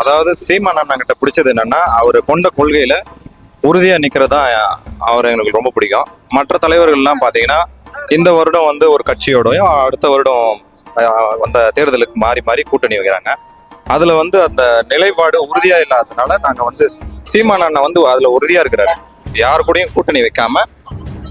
அதாவது சீமான் அண்ணங்கிட்ட பிடிச்சது என்னன்னா அவர் கொண்ட கொள்கையில உறுதியா நிக்கிறதா அவர் எங்களுக்கு ரொம்ப பிடிக்கும். மற்ற தலைவர்கள்லாம் பாத்தீங்கன்னா இந்த வருடம் வந்து ஒரு கட்சியோடயும் அடுத்த வருடம் அந்த தேர்தலுக்கு மாறி மாறி கூட்டணி வைக்கிறாங்க. அதுல வந்து அந்த நிலைப்பாடு உறுதியா இல்லாததுனால நாங்க வந்து சீமான் அண்ணன் வந்து அதுல உறுதியா இருக்கிறாரு. யார் கூடயும் கூட்டணி வைக்காம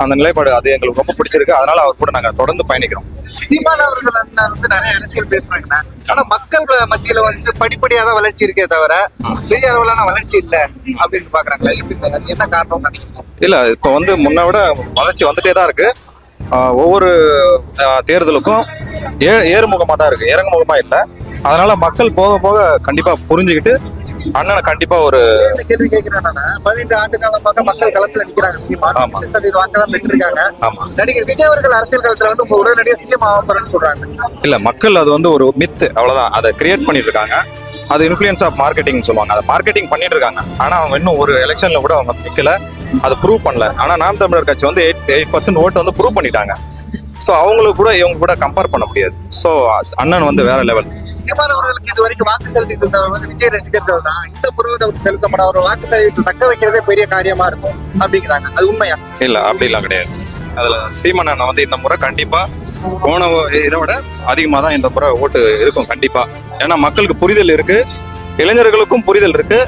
அந்த நிலைப்பாடு அது எங்களுக்கு ரொம்ப பிடிச்சிருக்கு. அதனால அவர் கூட நாங்க தொடர்ந்து பயணிக்கிறோம். சீமான் அவர்கள் வந்து வந்து நிறைய அரசியல் பேசுறாங்கண்ணா. ஆனா மக்கள் மத்தியில வந்து படிப்படியா தான் வளர்ச்சி இருக்கே தவிர பெரிய அளவிலான வளர்ச்சி இல்ல அப்படின்னு பாக்குறாங்களா? எப்படி என்ன காரணம் நினைக்கிறீங்க? இல்ல இப்போ வந்து முன்ன விட வளர்ச்சி வந்துட்டே தான் இருக்கு. ஒவ்வொரு தேர்தலுக்கும் ஏ ஏறுமுகமா தான் இருக்கு. இறங்குமுகமா இல்ல. அதனால மக்கள் போக போக கண்டிப்பா புரிஞ்சுக்கிட்டு அண்ணனை கண்டிப்பா ஒரு கேள்வி கேட்கிறேன்னா பதினெட்டு ஆண்டு காலமாக மக்கள் களத்துல நிக்கிறாங்க. சதவீத வாக்கெல்லாம் பெற்றிருக்காங்க நடிகர் விஜய் அவர்கள் அரசியல் களத்துல வந்து உங்க உடனடியாக சிஎம் ஆக போறேன்னு சொல்றாங்க. இல்ல மக்கள் அது வந்து ஒரு மித்து அவ்வளவுதான். அதை கிரியேட் பண்ணிட்டு இருக்காங்க அது இன்ஃபுளுயன்ஸ் ஆஃப் மார்க்கெட்டிங் சொல்லுவாங்க. அதை மார்க்கெட்டிங் பண்ணிட்டு இருக்காங்க ஆனா அவங்க இன்னும் ஒரு எலெக்ஷன்ல கூட அவங்க நிக்கல. அதை ப்ரூவ் பண்ணல. ஆனா நாம் தமிழர் கட்சி வந்து எயிட் எயிட் பர்சன்ட் ஓட்டு வந்து ப்ரூவ் பண்ணிட்டாங்க. ஸோ அவங்களுக்கு கூட இவங்க கூட கம்பேர் பண்ண முடியாது. ஸோ அண்ணன் வந்து வேற லெவல் சீமான் அவர்களுக்கு இது வரைக்கும் வாக்கு செலுத்திட்டு இருந்தவர் வந்து விஜய் ரசிகர்கள் தான். இந்த புறவதை அவருக்கு செலுத்த அவர் வாக்கு செலுத்தி தக்க வைக்கிறதே பெரிய காரியமா இருக்கும் அப்படிங்கிறாங்க. அது உண்மையா? இல்ல அப்படிலாம் கிடையாது. அதுல சீமன் அண்ணன் வந்து இந்த முறை கண்டிப்பா போன இதை விட அதிகமா தான் இந்த முறை ஓட்டு இருக்கும் கண்டிப்பா. ஏன்னா மக்களுக்கு புரிதல் இருக்கு இளைஞர்களுக்கும் புரிதல் இருக்கு.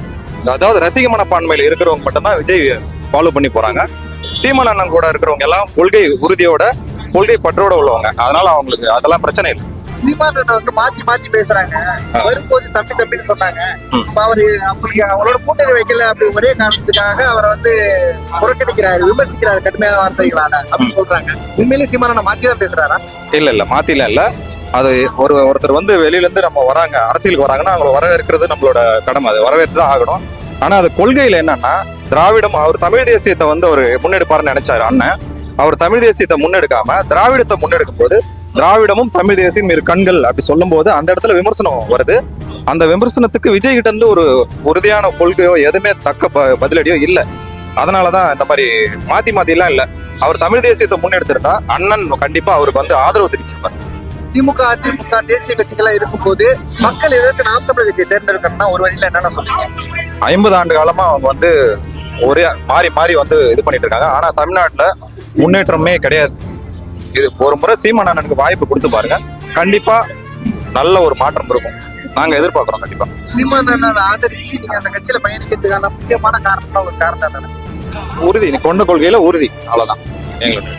அதாவது ரசிக மனப்பான்மையில இருக்கிறவங்க மட்டும்தான் விஜய் ஃபாலோ பண்ணி போறாங்க. சீமன் அண்ணன் கூட இருக்கிறவங்க எல்லாம் கொள்கை உறுதியோட கொள்கை பற்றோட உள்ளவங்க. அதனால அவங்களுக்கு அதெல்லாம் பிரச்சனை இல்லை. சீமான் வந்து மாத்தி மாத்தி பேசுறாங்க. வரும்போது தம்பி தம்பின்னு சொன்னாங்க. அவரு அவங்களுக்கு அவங்களோட கூட்டணி வைக்கல அப்படி ஒரே காரணத்துக்காக அவரை வந்து புறக்கணிக்கிறாரு விமர்சிக்கிறாரு கடுமையான வார்த்தைகளால அப்படின்னு சொல்றாங்க. உண்மையிலேயே சீமான் மாத்தி தான் பேசுறாரா? இல்ல இல்ல மாத்திலாம் இல்ல. அது ஒரு ஒருத்தர் வந்து வெளியில இருந்து நம்ம வராங்க அரசியலுக்கு வராங்கன்னா அவங்கள வரவேற்கிறது நம்மளோட கடமை. அது வரவேற்று தான் ஆகணும். ஆனா அது கொள்கையில என்னன்னா திராவிடம் அவர் தமிழ் தேசியத்தை வந்து அவர் முன்னெடுப்பாருன்னு நினைச்சாரு அண்ணன். அவர் தமிழ் தேசியத்தை முன்னெடுக்காம திராவிடத்தை முன்னெடுக்கும் போது திராவிடமும் தமிழ் தேசியம் இரு கண்கள் அப்படி சொல்லும்போது அந்த இடத்துல விமர்சனம் வருது. அந்த விமர்சனத்துக்கு விஜய் கிட்ட இருந்து ஒரு உறுதியான கொள்கையோ எதுவுமே தக்க ப- பதிலடியோ இல்ல. அதனாலதான் இந்த மாதிரி மாத்தி மாத்திலாம் இல்ல. அவர் தமிழ் தேசியத்தை முன்னெடுத்திருந்தா அண்ணன் கண்டிப்பா அவருக்கு வந்து ஆதரவு தெரிவிச்சிருப்பார். திமுக அதிமுக தேசிய கட்சிகளா இருக்கும்போது மக்கள் எதற்கு நாம் தமிழர் கட்சியை தேர்ந்தெடுக்கணும்னா ஒரு வழியில என்னென்ன சொல்றீங்க? ஐம்பது ஆண்டு காலமா அவங்க வந்து ஒரே மாறி மாறி வந்து இது பண்ணிட்டு இருக்காங்க. ஆனா தமிழ்நாட்டுல முன்னேற்றமே கிடையாது. இது ஒரு முறை சீமான் அண்ணனுக்கு வாய்ப்பு கொடுத்து பாருங்க. கண்டிப்பா நல்ல ஒரு மாற்றம் இருக்கும். நாங்க எதிர்பார்க்கிறோம் கண்டிப்பா. சீமான் அண்ணனை ஆதரிச்சு நீங்க அந்த கட்சியில பயணிக்கிறதுக்கான முக்கியமான காரணம்னா ஒரு காரணம் உறுதி. நீ கொண்ட கொள்கையில உறுதி. அவ்வளவுதான். எங்களுக்கு.